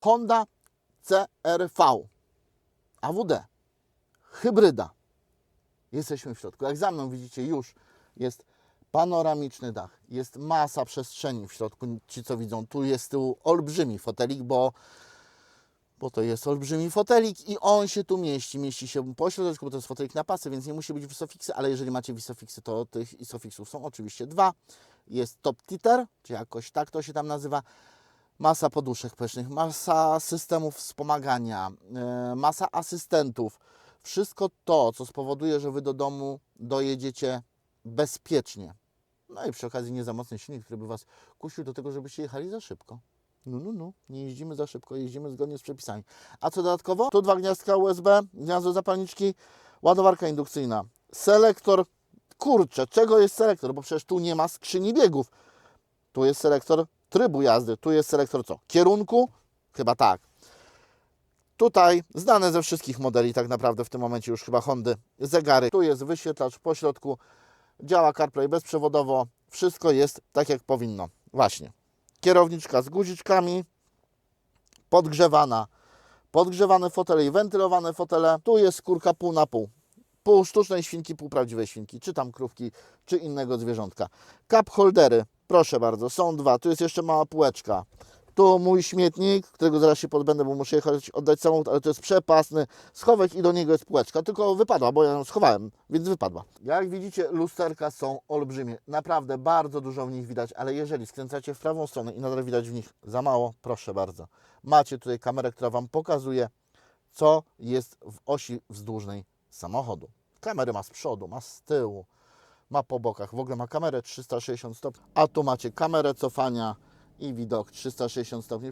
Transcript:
Honda CRV AWD hybryda. Jesteśmy w środku. Jak za mną widzicie, już jest panoramiczny dach, jest masa przestrzeni w środku. Ci, co widzą, tu jest z tyłu olbrzymi fotelik, bo, bo to jest olbrzymi fotelik i on się tu mieści. Mieści się po środku, bo to jest fotelik na pasy, więc nie musi być Wisofixy, ale jeżeli macie Wisofixy, to tych Isofixów są oczywiście dwa. Jest top titer, czy jakoś tak to się tam nazywa. Masa poduszek pesznych, masa systemów wspomagania, e, masa asystentów. Wszystko to, co spowoduje, że Wy do domu dojedziecie bezpiecznie. No i przy okazji nie za mocny silnik, który by Was kusił do tego, żebyście jechali za szybko. No, no, no, nie jeździmy za szybko, jeździmy zgodnie z przepisami. A co dodatkowo? Tu dwa gniazdka USB, gniazdo zapalniczki, ładowarka indukcyjna, selektor. Kurczę, czego jest selektor? Bo przecież tu nie ma skrzyni biegów. Tu jest selektor trybu jazdy, tu jest selektor co? Kierunku? Chyba tak. Tutaj znane ze wszystkich modeli, tak naprawdę w tym momencie już chyba Hondy, zegary. Tu jest wyświetlacz po środku, działa CarPlay bezprzewodowo, wszystko jest tak jak powinno. Właśnie. Kierowniczka z guziczkami, podgrzewana, podgrzewane fotele i wentylowane fotele. Tu jest skórka pół na pół. Pół sztucznej świnki, pół prawdziwej świnki, czy tam krówki, czy innego zwierzątka. Cup holdery, proszę bardzo, są dwa. Tu jest jeszcze mała półeczka. Tu mój śmietnik, którego zaraz się podbędę, bo muszę jechać oddać samochód, ale to jest przepasny schowek i do niego jest półeczka. Tylko wypadła, bo ja ją schowałem, więc wypadła. Jak widzicie, lusterka są olbrzymie. Naprawdę bardzo dużo w nich widać, ale jeżeli skręcacie w prawą stronę i nadal widać w nich za mało, proszę bardzo. Macie tutaj kamerę, która Wam pokazuje, co jest w osi wzdłużnej samochodu. Kamery ma z przodu, ma z tyłu, ma po bokach. W ogóle ma kamerę 360 stopni, a tu macie kamerę cofania i widok 360 stopni.